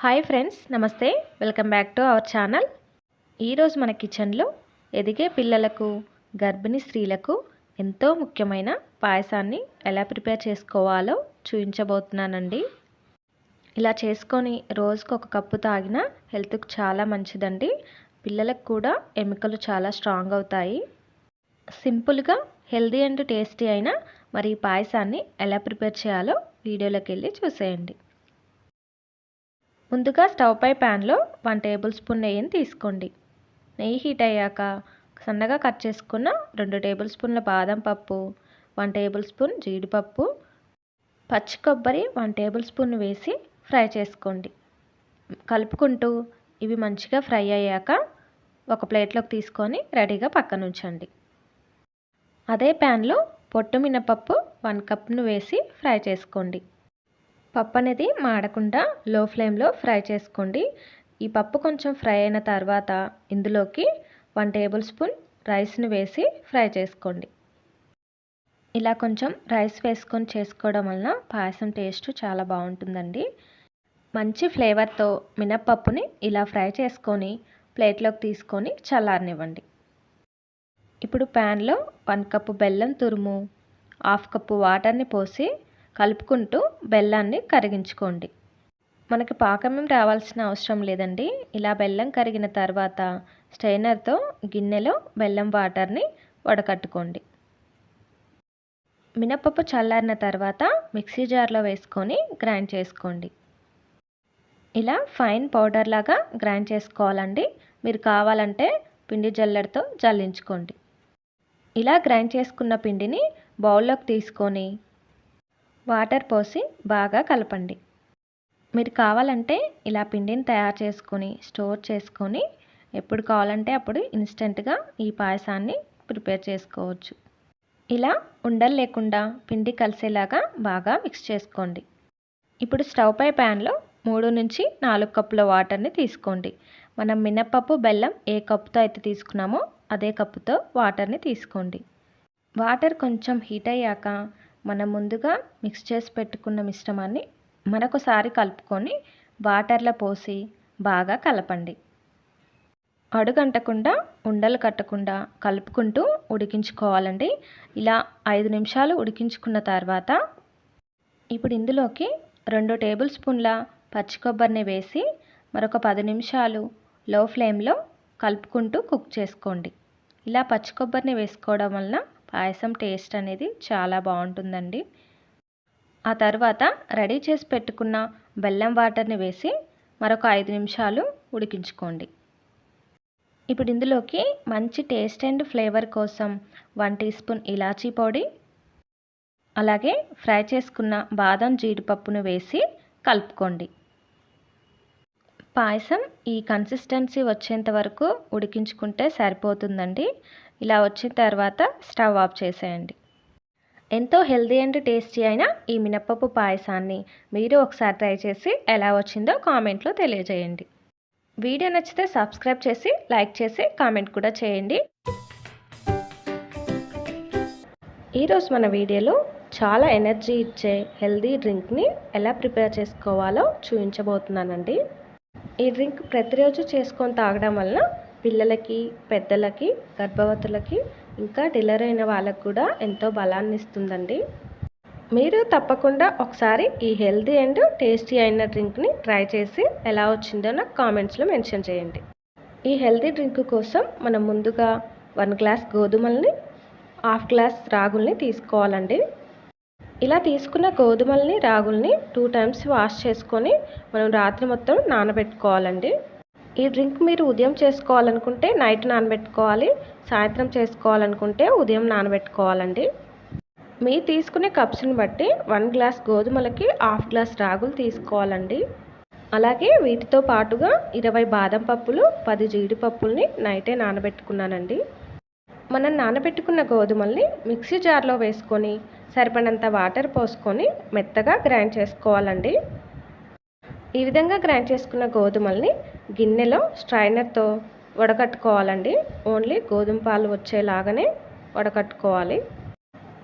Hi friends నమస్తే. Welcome back to our channel. ఈరోజు మన కిచెన్లో ఎదిగే పిల్లలకు గర్భిణీ స్త్రీలకు ఎంతో ముఖ్యమైన పాయసాన్ని ఎలా ప్రిపేర్ చేసుకోవాలో చూపించబోతున్నానండి ఇలా చేసుకొని రోజుకు ఒక కప్పు తాగినా హెల్త్కు చాలా మంచిదండి. పిల్లలకు కూడా ఎముకలు చాలా స్ట్రాంగ్ అవుతాయి. సింపుల్గా హెల్దీ అండ్ టేస్టీ అయిన మరి ఈ పాయసాన్ని ఎలా ప్రిపేర్ చేయాలో వీడియోలోకి వెళ్ళి చూసేయండి. ముందుగా స్టవ్ పై ప్యాన్లో వన్ టేబుల్ స్పూన్ నెయ్యిని తీసుకోండి. నెయ్యి హీట్ అయ్యాక సన్నగా కట్ చేసుకున్న రెండు టేబుల్ స్పూన్ల బాదం పప్పు వన్ టేబుల్ స్పూన్ జీడిపప్పు పచ్చి కొబ్బరి వన్ టేబుల్ స్పూన్ వేసి ఫ్రై చేసుకోండి. కలుపుకుంటూ ఇవి మంచిగా ఫ్రై అయ్యాక ఒక ప్లేట్లోకి తీసుకొని రెడీగా పక్కన ఉంచండి. అదే ప్యాన్లో పొట్టు మినపప్పు వన్ కప్ను వేసి ఫ్రై చేసుకోండి. పప్పు అనేది మాడకుండా లో ఫ్లేమ్లో ఫ్రై చేసుకోండి. ఈ పప్పు కొంచెం ఫ్రై అయిన తర్వాత ఇందులోకి వన్ టేబుల్ స్పూన్ రైస్ని వేసి ఫ్రై చేసుకోండి. ఇలా కొంచెం రైస్ వేసుకొని చేసుకోవడం వలన పాయసం టేస్ట్ చాలా బాగుంటుందండి. మంచి ఫ్లేవర్తో మినప్పప్పుని ఇలా ఫ్రై చేసుకొని ప్లేట్లోకి తీసుకొని చల్లారనివ్వండి. ఇప్పుడు ప్యాన్లో వన్ కప్పు బెల్లం తురుము హాఫ్ కప్పు వాటర్ని పోసి కలుపుకుంటూ బెల్లాన్ని కరిగించుకోండి. మనకి పాకమేం రావాల్సిన అవసరం లేదండి. ఇలా బెల్లం కరిగిన తర్వాత స్ట్రైనర్తో గిన్నెలో బెల్లం వాటర్ని వడకట్టుకోండి. మినపప్పు చల్లారిన తర్వాత మిక్సీ జార్లో వేసుకొని గ్రైండ్ చేసుకోండి. ఇలా ఫైన్ పౌడర్ లాగా గ్రైండ్ చేసుకోవాలండి. మీరు కావాలంటే పిండి జల్లెడతో జల్లించుకోండి. ఇలా గ్రైండ్ చేసుకున్న పిండిని బౌల్లోకి తీసుకొని వాటర్ పోసి బాగా కలపండి. మీరు కావాలంటే ఇలా పిండిని తయారు చేసుకొని స్టోర్ చేసుకొని ఎప్పుడు కావాలంటే అప్పుడు ఇన్స్టెంట్గా ఈ పాయసాన్ని ప్రిపేర్ చేసుకోవచ్చు. ఇలా ఉండలు లేకుండా పిండి కలిసేలాగా బాగా మిక్స్ చేసుకోండి. ఇప్పుడు స్టవ్ పై ప్యాన్లో మూడు నుంచి నాలుగు కప్పుల వాటర్ని తీసుకోండి. మనం మినప్పప్పు బెల్లం ఏ కప్పుతో అయితే తీసుకున్నామో అదే కప్పుతో వాటర్ని తీసుకోండి. వాటర్ కొంచెం హీట్ అయ్యాక మనం ముందుగా మిక్స్ చేసి పెట్టుకున్న మిశ్రమాన్ని మరొకసారి కలుపుకొని వాటర్లో పోసి బాగా కలపండి. అడుగంటకుండా ఉండలు కట్టకుండా కలుపుకుంటూ ఉడికించుకోవాలండి. ఇలా ఐదు నిమిషాలు ఉడికించుకున్న తర్వాత ఇప్పుడు ఇందులోకి రెండు టేబుల్ స్పూన్ల పచ్చి కొబ్బరిని వేసి మరొక పది నిమిషాలు లో ఫ్లేమ్లో కలుపుకుంటూ కుక్ చేసుకోండి. ఇలా పచ్చి కొబ్బరిని వేసుకోవడం వలన పాయసం టేస్ట్ అనేది చాలా బాగుంటుందండి. ఆ తర్వాత రెడీ చేసి పెట్టుకున్న బెల్లం వాటర్ని వేసి మరొక ఐదు నిమిషాలు ఉడికించుకోండి. ఇప్పుడు ఇందులోకి మంచి టేస్ట్ అండ్ ఫ్లేవర్ కోసం వన్ టీ స్పూన్ ఇలాచీ పొడి అలాగే ఫ్రై చేసుకున్న బాదం జీడిపప్పును వేసి కలుపుకోండి. పాయసం ఈ కన్సిస్టెన్సీ వచ్చేంత వరకు ఉడికించుకుంటే సరిపోతుందండి. ఇలా వచ్చిన తర్వాత స్టవ్ ఆఫ్ చేసేయండి. ఎంతో హెల్దీ అండ్ టేస్టీ అయిన ఈ మినప్పప్పు పాయసాన్ని మీరు ఒకసారి ట్రై చేసి ఎలా వచ్చిందో కామెంట్లో తెలియజేయండి. వీడియో నచ్చితే సబ్స్క్రైబ్ చేసి లైక్ చేసి కామెంట్ కూడా చేయండి. ఈరోజు మన వీడియోలో చాలా ఎనర్జీ ఇచ్చే హెల్దీ డ్రింక్ని ఎలా ప్రిపేర్ చేసుకోవాలో చూపించబోతున్నానండి ఈ డ్రింక్ ప్రతిరోజు చేసుకొని తాగడం వలన పిల్లలకి పెద్దలకి గర్భవతులకి ఇంకా డెలివరీ అయిన వాళ్ళకు కూడా ఎంతో బలాన్ని ఇస్తుందండి. మీరు తప్పకుండా ఒకసారి ఈ హెల్దీ అండ్ టేస్టీ అయిన డ్రింక్ని ట్రై చేసి ఎలా వచ్చిందో నాకు కామెంట్స్లో మెన్షన్ చేయండి. ఈ హెల్దీ డ్రింక్ కోసం మనం ముందుగా వన్ గ్లాస్ గోధుమల్ని హాఫ్ గ్లాస్ రాగుల్ని తీసుకోవాలండి. ఇలా తీసుకున్న గోధుమల్ని రాగుల్ని టూ టైమ్స్ వాష్ చేసుకొని మనం రాత్రి మొత్తం నానబెట్టుకోవాలండి. ఈ డ్రింక్ మీరు ఉదయం చేసుకోవాలనుకుంటే నైట్ నానబెట్టుకోవాలి సాయంత్రం చేసుకోవాలనుకుంటే ఉదయం నానబెట్టుకోవాలండి. మీరు తీసుకునే కప్స్ని బట్టి వన్ గ్లాస్ గోధుమలకి హాఫ్ గ్లాస్ రాగులు తీసుకోవాలండి. అలాగే వీటితో పాటుగా ఇరవై బాదం పప్పులు పది జీడిపప్పుల్ని నైటే నానబెట్టుకున్నానండి. మనం నానబెట్టుకున్న గోధుమల్ని మిక్సీ జార్లో వేసుకొని సరిపడినంత వాటర్ పోసుకొని మెత్తగా గ్రైండ్ చేసుకోవాలండి. ఈ విధంగా గ్రైండ్ చేసుకున్న గోధుమల్ని గిన్నెలో స్ట్రైనర్తో వడకట్టుకోవాలండి. ఓన్లీ గోధుమ పాలు వచ్చేలాగానే వడకట్టుకోవాలి.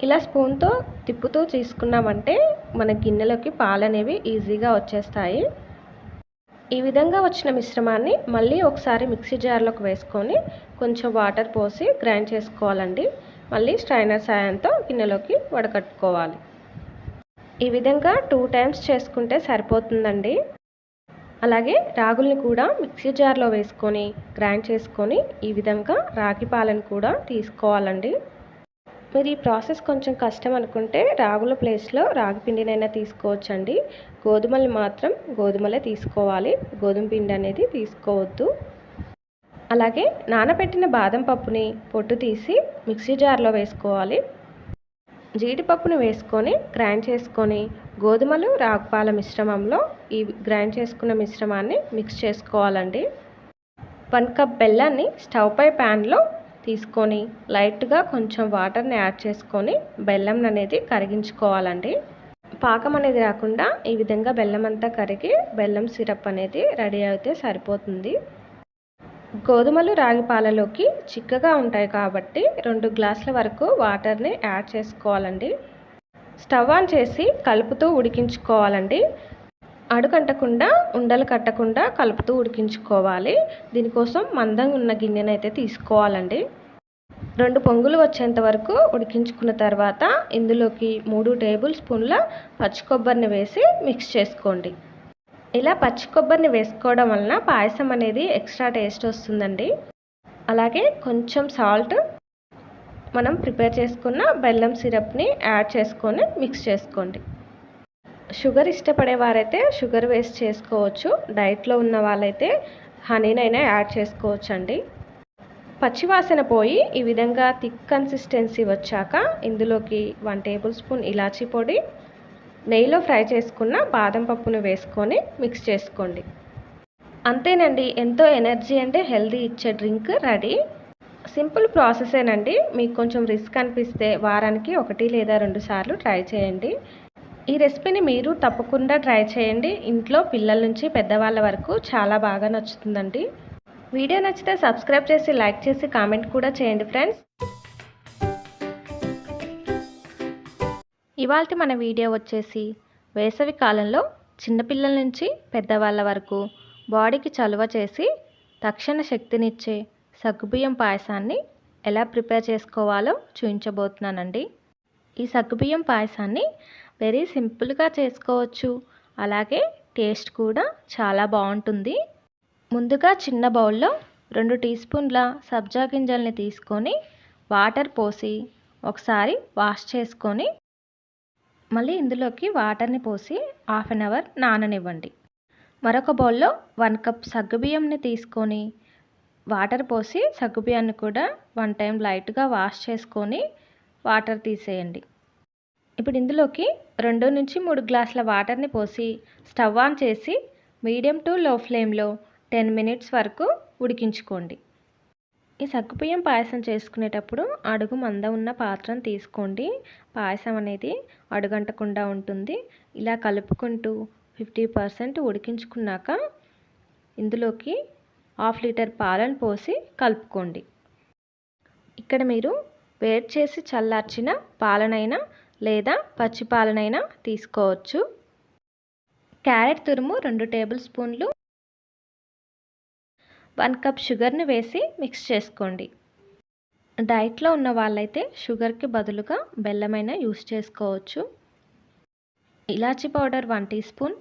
ఇలా స్పూన్తో తిప్పుతూ తీసుకున్నామంటే మన గిన్నెలోకి పాలు అనేవి ఈజీగా వచ్చేస్తాయి. ఈ విధంగా వచ్చిన మిశ్రమాన్ని మళ్ళీ ఒకసారి మిక్సీ జార్లోకి వేసుకొని కొంచెం వాటర్ పోసి గ్రైండ్ చేసుకోవాలండి. మళ్ళీ స్ట్రైనర్ సాయంతో గిన్నెలోకి వడకట్టుకోవాలి. ఈ విధంగా టూ టైమ్స్ చేసుకుంటే సరిపోతుందండి. అలాగే రాగుల్ని కూడా మిక్సీ జార్లో వేసుకొని గ్రైండ్ చేసుకొని ఈ విధంగా రాగి పాలను కూడా తీసుకోవాలండి. మీరు ఈ ప్రాసెస్ కొంచెం కష్టం అనుకుంటే రాగుల ప్లేస్లో రాగి పిండినైనా తీసుకోవచ్చండి. గోధుమలు మాత్రం గోధుమలే తీసుకోవాలి. గోధుమ పిండి అనేది తీసుకోవద్దు. అలాగే నానబెట్టిన బాదం పప్పుని పొట్టు తీసి మిక్సీ జార్లో వేసుకోవాలి. జీడిపప్పును వేసుకొని గ్రైండ్ చేసుకొని గోధుమలు రాగుపాల మిశ్రమంలో ఈ గ్రైండ్ చేసుకున్న మిశ్రమాన్ని మిక్స్ చేసుకోవాలండి. వన్ కప్ బెల్లాన్ని స్టవ్ పై ప్యాన్లో తీసుకొని లైట్గా కొంచెం వాటర్ని యాడ్ చేసుకొని బెల్లం అనేది కరిగించుకోవాలండి. పాకం అనేది రాకుండా ఈ విధంగా బెల్లం అంతా కరిగి బెల్లం సిరప్ అనేది రెడీ అయితే సరిపోతుంది. గోధుమలు రాగి పాలలోకి చిక్కగా ఉంటాయి కాబట్టి రెండు గ్లాసుల వరకు వాటర్ని యాడ్ చేసుకోవాలండి. స్టవ్ ఆన్ చేసి కలుపుతూ ఉడికించుకోవాలండి. అడుగంటకుండా ఉండలు కట్టకుండా కలుపుతూ ఉడికించుకోవాలి. దీనికోసం మందంగా ఉన్న గిన్నెనైతే తీసుకోవాలండి. రెండు పొంగులు వచ్చేంత వరకు ఉడికించుకున్న తర్వాత ఇందులోకి మూడు టేబుల్ స్పూన్ల పచ్చి కొబ్బరిని వేసి మిక్స్ చేసుకోండి. ఇలా పచ్చి కొబ్బరిని వేసుకోవడం వలన పాయసం అనేది ఎక్స్ట్రా టేస్ట్ వస్తుందండి. అలాగే కొంచెం సాల్ట్ మనం ప్రిపేర్ చేసుకున్న బెల్లం సిరప్ని యాడ్ చేసుకొని మిక్స్ చేసుకోండి. షుగర్ ఇష్టపడే వారైతే షుగర్ వేస్ట్ చేసుకోవచ్చు. డైట్లో ఉన్న వాళ్ళైతే హనీనైనా యాడ్ చేసుకోవచ్చు అండి పచ్చివాసన పోయి ఈ విధంగా థిక్ కన్సిస్టెన్సీ వచ్చాక ఇందులోకి వన్ టేబుల్ స్పూన్ ఇలాచీ పొడి నెయ్యిలో ఫ్రై చేసుకున్న బాదం పప్పును వేసుకొని మిక్స్ చేసుకోండి. అంతేనండి ఎంతో ఎనర్జీ అంటే హెల్దీ ఇచ్చే డ్రింక్ రెడీ. సింపుల్ ప్రాసెసేనండి మీకు కొంచెం రిస్క్ అనిపిస్తే వారానికి ఒకటి లేదా రెండు సార్లు ట్రై చేయండి. ఈ రెసిపీని మీరు తప్పకుండా ట్రై చేయండి ఇంట్లో పిల్లల నుంచి పెద్దవాళ్ళ వరకు చాలా బాగా నచ్చుతుందండి. వీడియో నచ్చితే సబ్స్క్రైబ్ చేసి లైక్ చేసి కామెంట్ కూడా చేయండి ఫ్రెండ్స్. ఇవాళ మన వీడియో వచ్చేసి వేసవి కాలంలో చిన్నపిల్లల నుంచి పెద్దవాళ్ళ వరకు బాడీకి చలువ చేసి తక్షణ శక్తినిచ్చే సగ్గుబియ్యం పాయసాన్ని ఎలా ప్రిపేర్ చేసుకోవాలో చూపించబోతున్నానండి ఈ సగ్గుబియ్యం పాయసాన్ని వెరీ సింపుల్గా చేసుకోవచ్చు. అలాగే టేస్ట్ కూడా చాలా బాగుంటుంది. ముందుగా చిన్న బౌల్లో రెండు టీ స్పూన్ల సబ్జా గింజల్ని తీసుకొని వాటర్ పోసి ఒకసారి వాష్ చేసుకొని మళ్ళీ ఇందులోకి వాటర్ని పోసి హాఫ్ అన్ అవర్ నాననివ్వండి. మరొక బౌల్లో వన్ కప్ సగ్గుబియ్యంని తీసుకొని వాటర్ పోసి సగ్గుబియ్యాన్ని కూడా వన్ టైం లైట్గా వాష్ చేసుకొని వాటర్ తీసేయండి. ఇప్పుడు ఇందులోకి రెండు నుంచి మూడు గ్లాసుల వాటర్ని పోసి స్టవ్ ఆన్ చేసి మీడియం టు లో ఫ్లేమ్లో టెన్ మినిట్స్ వరకు ఉడికించుకోండి. ఈ సగ్గుబియ్యం పాయసం చేసుకునేటప్పుడు అడుగు మంద ఉన్న పాత్రను తీసుకోండి. పాయసం అనేది అడుగంటకుండా ఉంటుంది. ఇలా కలుపుకుంటూ ఫిఫ్టీ పర్సెంట్ ఉడికించుకున్నాక ఇందులోకి హాఫ్ లీటర్ పాలను పోసి కలుపుకోండి. ఇక్కడ మీరు వేడి చేసి చల్లార్చిన పాలనైనా లేదా పచ్చి పాలనైనా తీసుకోవచ్చు. క్యారెట్ తురుము రెండు టేబుల్ స్పూన్లు. వన్ కప్ షుగర్ని వేసి మిక్స్ చేసుకోండి. డైట్లో ఉన్న వాళ్ళైతే షుగర్కి బదులుగా బెల్లమైన యూస్ చేసుకోవచ్చు. ఇలాచీ పౌడర్ వన్ టీ స్పూన్.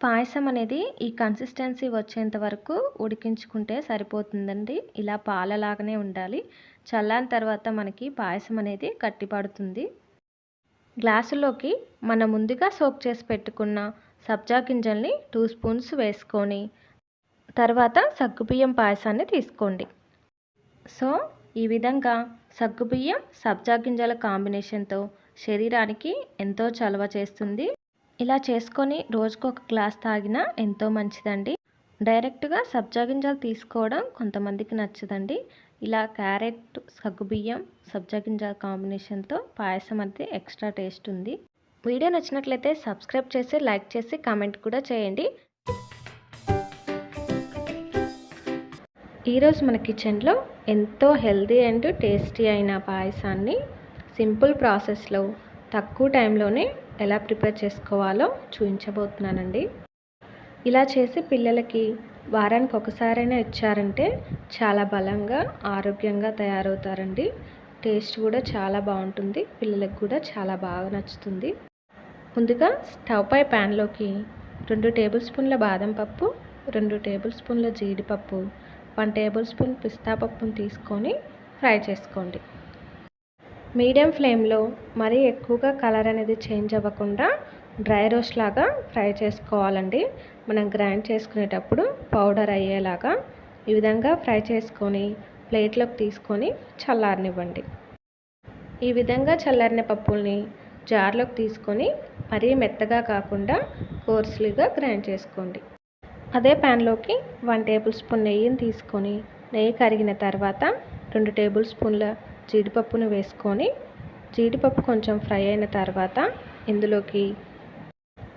పాయసం అనేది ఈ కన్సిస్టెన్సీ వచ్చేంత వరకు ఉడికించుకుంటే సరిపోతుందండి. ఇలా పాలలాగానే ఉండాలి. చల్లని తర్వాత మనకి పాయసం అనేది కట్టిపడుతుంది. గ్లాసులోకి మనం ముందుగా సోక్ చేసి పెట్టుకున్న సబ్జా గింజల్ని టూ స్పూన్స్ వేసుకొని తర్వాత సగ్గుబియ్యం పాయసాన్ని తీసుకోండి. సో ఈ విధంగా సగ్గుబియ్యం సబ్జా గింజల కాంబినేషన్తో శరీరానికి ఎంతో చలవ చేస్తుంది. ఇలా చేసుకొని రోజుకు ఒక గ్లాస్ తాగినా ఎంతో మంచిదండి. డైరెక్ట్గా సబ్జా గింజలు తీసుకోవడం కొంతమందికి నచ్చదండి. ఇలా క్యారెట్ సగ్గుబియ్యం సబ్జా గింజల కాంబినేషన్తో పాయసం అయితే ఎక్స్ట్రా టేస్ట్ ఉంది. వీడియో నచ్చినట్లయితే సబ్స్క్రైబ్ చేసి లైక్ చేసి కామెంట్ కూడా చేయండి. ఈరోజు మన కిచెన్లో ఎంతో హెల్దీ అండ్ టేస్టీ అయిన పాయసాన్ని సింపుల్ ప్రాసెస్లో తక్కువ టైంలోనే ఎలా ప్రిపేర్ చేసుకోవాలో చూపించబోతున్నానండి. ఇలా చేసి పిల్లలకి వారానికి ఒకసారైనా ఇచ్చారంటే చాలా బలంగా ఆరోగ్యంగా తయారవుతారండి. టేస్ట్ కూడా చాలా బాగుంటుంది పిల్లలకు కూడా చాలా బాగా నచ్చుతుంది. ముందుగా స్టవ్ పై ప్యాన్లోకి రెండు టేబుల్ స్పూన్ల బాదం పప్పు రెండు టేబుల్ స్పూన్ల జీడిపప్పు వన్ టేబుల్ స్పూన్ పిస్తా పప్పును తీసుకొని ఫ్రై చేసుకోండి. మీడియం ఫ్లేమ్లో మరీ ఎక్కువగా కలర్ అనేది చేంజ్ అవ్వకుండా డ్రై రోస్ట్ లాగా ఫ్రై చేసుకోవాలండి. మనం గ్రైండ్ చేసుకునేటప్పుడు పౌడర్ అయ్యేలాగా ఈ విధంగా ఫ్రై చేసుకొని ప్లేట్లోకి తీసుకొని చల్లారనివ్వండి. ఈ విధంగా చల్లారిన పప్పుల్ని జార్లోకి తీసుకొని మరీ మెత్తగా కాకుండా కోర్స్లీగా గ్రైండ్ చేసుకోండి. అదే ప్యాన్లోకి వన్ టేబుల్ స్పూన్ నెయ్యిని తీసుకొని నెయ్యి కరిగిన తర్వాత రెండు టేబుల్ స్పూన్ల జీడిపప్పును వేసుకొని జీడిపప్పు కొంచెం ఫ్రై అయిన తర్వాత ఇందులోకి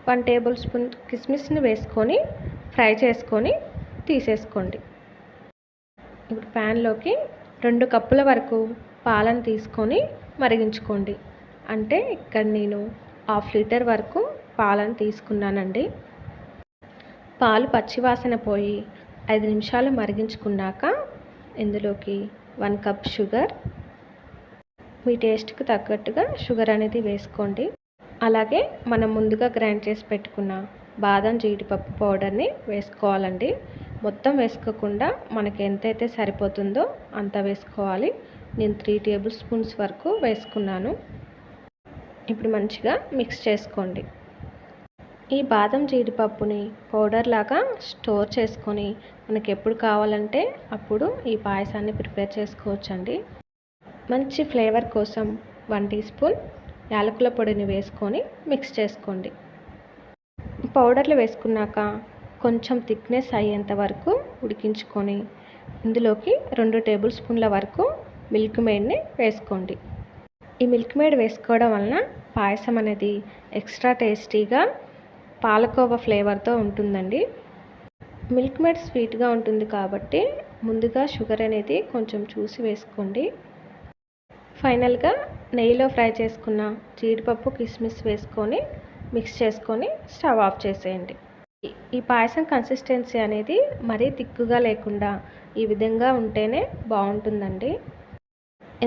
వన్ టేబుల్ స్పూన్ కిస్మిస్ని వేసుకొని ఫ్రై చేసుకొని తీసేసుకోండి. ఇప్పుడు ప్యాన్లోకి రెండు కప్పుల వరకు పాలను తీసుకొని మరిగించుకోండి. అంటే ఇక్కడ నేను హాఫ్ లీటర్ వరకు పాలను తీసుకున్నానండి. పాలు పచ్చివాసన పోయి ఐదు నిమిషాలు మరిగించుకున్నాక ఇందులోకి వన్ కప్ షుగర్. మీ టేస్ట్కి తగ్గట్టుగా షుగర్ అనేది వేసుకోండి. అలాగే మనం ముందుగా గ్రైండ్ చేసి పెట్టుకున్న బాదం జీడిపప్పు పౌడర్ని వేసుకోవాలండి. మొత్తం వేసుకోకుండా మనకి ఎంతైతే సరిపోతుందో అంత వేసుకోవాలి. నేను త్రీ టేబుల్ స్పూన్స్ వరకు వేసుకున్నాను. ఇప్పుడు మంచిగా మిక్స్ చేసుకోండి. ఈ బాదం జీడిపప్పుని పౌడర్ లాగా స్టోర్ చేసుకొని మనకి ఎప్పుడు కావాలంటే అప్పుడు ఈ పాయసాన్ని ప్రిపేర్ చేసుకోవచ్చండి. మంచి ఫ్లేవర్ కోసం వన్ టీ స్పూన్ యాలకుల పొడిని వేసుకొని మిక్స్ చేసుకోండి. పౌడర్లు వేసుకున్నాక కొంచెం థిక్నెస్ అయ్యేంత వరకు ఉడికించుకొని ఇందులోకి రెండు టేబుల్ స్పూన్ల వరకు మిల్క్ మేడ్ని వేసుకోండి. ఈ మిల్క్ మేడ్ వేసుకోవడం వలన పాయసం అనేది ఎక్స్ట్రా టేస్టీగా పాలకోవా ఫ్లేవర్తో ఉంటుందండి. మిల్క్ మేడ్ స్వీట్గా ఉంటుంది కాబట్టి ముందుగా షుగర్ అనేది కొంచెం చూసి వేసుకోండి. ఫైనల్గా నెయ్యిలో ఫ్రై చేసుకున్న జీడిపప్పు కిస్మిస్ వేసుకొని మిక్స్ చేసుకొని స్టవ్ ఆఫ్ చేసేయండి. ఈ పాయసం కన్సిస్టెన్సీ అనేది మరీ తిక్కుగా లేకుండా ఈ విధంగా ఉంటేనే బాగుంటుందండి.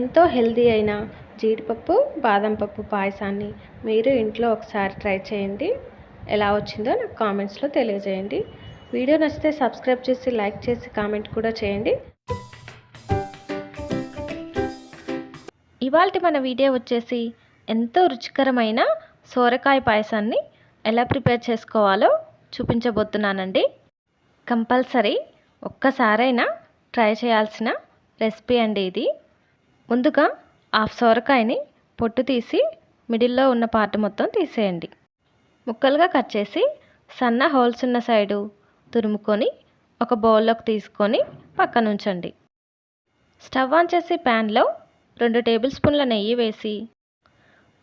ఎంతో హెల్దీ అయిన జీడిపప్పు బాదం పప్పు పాయసాన్ని మీరు ఇంట్లో ఒకసారి ట్రై చేయండి. ఎలా వచ్చిందో నాకు కామెంట్స్లో తెలియజేయండి. వీడియో నచ్చితే సబ్స్క్రైబ్ చేసి లైక్ చేసి కామెంట్ కూడా చేయండి. ఇవాళ మన వీడియో వచ్చేసి ఎంతో రుచికరమైన సోరకాయ పాయసాన్ని ఎలా ప్రిపేర్ చేసుకోవాలో చూపించబోతున్నానండి. కంపల్సరీ ఒక్కసారైనా ట్రై చేయాల్సిన రెసిపీ అండి ఇది. ముందుగా ఆ సోరకాయని పొట్టు తీసి మిడిల్లో ఉన్న పార్ట్ మొత్తం తీసేయండి. ముక్కలుగా కట్ చేసి సన్న హోల్స్ ఉన్న సైడు తురుముకొని ఒక బౌల్లోకి తీసుకొని పక్కన ఉంచండి. స్టవ్ ఆన్ చేసి ప్యాన్లో రెండు టేబుల్ స్పూన్ల నెయ్యి వేసి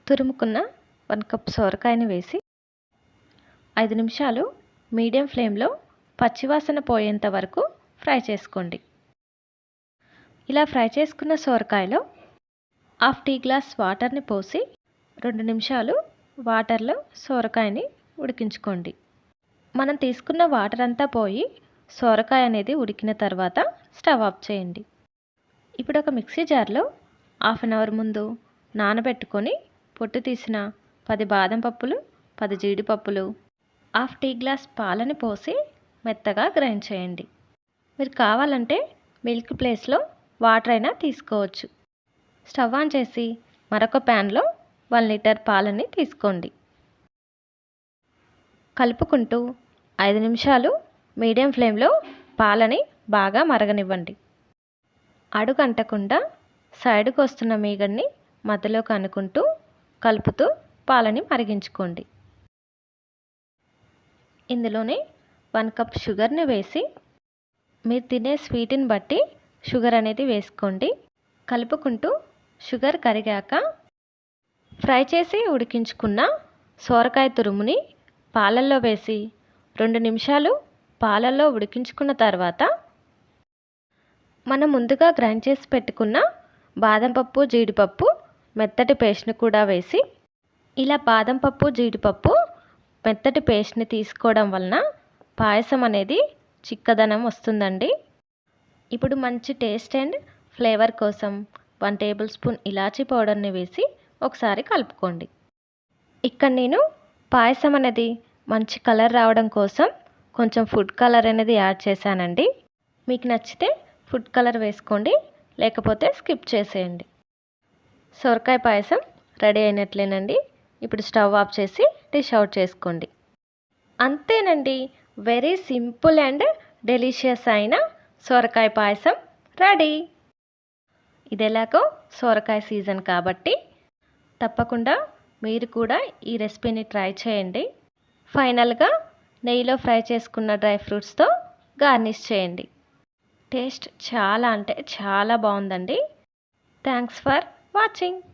తురుముకున్న వన్ కప్ సొరకాయని వేసి ఐదు నిమిషాలు మీడియం ఫ్లేమ్లో పచ్చివాసన పోయేంత వరకు ఫ్రై చేసుకోండి. ఇలా ఫ్రై చేసుకున్న సొరకాయలో హాఫ్ టీ గ్లాస్ వాటర్ని పోసి రెండు నిమిషాలు వాటర్లో సొరకాయని ఉడికించుకోండి. మనం తీసుకున్న వాటర్ అంతా పోయి సొరకాయ అనేది ఉడికిన తర్వాత స్టవ్ ఆఫ్ చేయండి. ఇప్పుడు ఒక మిక్సీ జార్లో హాఫ్ అన్ అవర్ ముందు నానబెట్టుకొని పొట్టు తీసిన పది బాదం పప్పులు పది జీడిపప్పులు హాఫ్ టీ గ్లాస్ పాలని పోసి మెత్తగా గ్రైండ్ చేయండి. మీరు కావాలంటే మిల్క్ ప్లేస్లో వాటర్ అయినా తీసుకోవచ్చు. స్టవ్ ఆన్ చేసి మరొక ప్యాన్లో వన్ లీటర్ పాలని తీసుకోండి. కలుపుకుంటూ ఐదు నిమిషాలు మీడియం ఫ్లేమ్లో పాలని బాగా మరగనివ్వండి. అడుగంటకుండా సైడ్కు వస్తున్న మీగడ్ని మధ్యలోకి అనుకుంటూ కలుపుతూ పాలని మరిగించుకోండి. ఇందులోనే వన్ కప్ షుగర్ని వేసి మీరు తినే స్వీట్ని బట్టి షుగర్ అనేది వేసుకోండి. కలుపుకుంటూ షుగర్ కరిగాక ఫ్రై చేసి ఉడికించుకున్న సోరకాయ తురుముని పాలల్లో వేసి రెండు నిమిషాలు పాలల్లో ఉడికించుకున్న తర్వాత మనం ముందుగా గ్రైండ్ చేసి పెట్టుకున్న బాదం పప్పు జీడిపప్పు మెత్తటి పేస్ట్ని కూడా వేసి ఇలా బాదం పప్పు జీడిపప్పు మెత్తటి పేస్ట్ని తీసుకోవడం వలన పాయసం అనేది చిక్కదనం వస్తుందండి. ఇప్పుడు మంచి టేస్ట్ అండ్ ఫ్లేవర్ కోసం వన్ టేబుల్ స్పూన్ ఇలాచీ పౌడర్ని వేసి ఒకసారి కలుపుకోండి. ఇక్కడ నేను పాయసం అనేది మంచి కలర్ రావడం కోసం కొంచెం ఫుడ్ కలర్ అనేది యాడ్ చేశానండి. మీకు నచ్చితే ఫుడ్ కలర్ వేసుకోండి లేకపోతే స్కిప్ చేసేయండి. సొరకాయ పాయసం రెడీ అయినట్లేనండి. ఇప్పుడు స్టవ్ ఆఫ్ చేసి డిష్ అవుట్ చేసుకోండి. అంతేనండి వెరీ సింపుల్ అండ్ డెలిషియస్ అయిన సొరకాయ పాయసం రెడీ. ఇది ఎలాగో సొరకాయ సీజన్ కాబట్టి తప్పకుండా మీరు కూడా ఈ రెసిపీని ట్రై చేయండి. ఫైనల్గా నెయ్యిలో ఫ్రై చేసుకున్న డ్రై ఫ్రూట్స్తో గార్నిష్ చేయండి. టేస్ట్ చాలా అంటే చాలా బాగుందండి. Thanks for watching.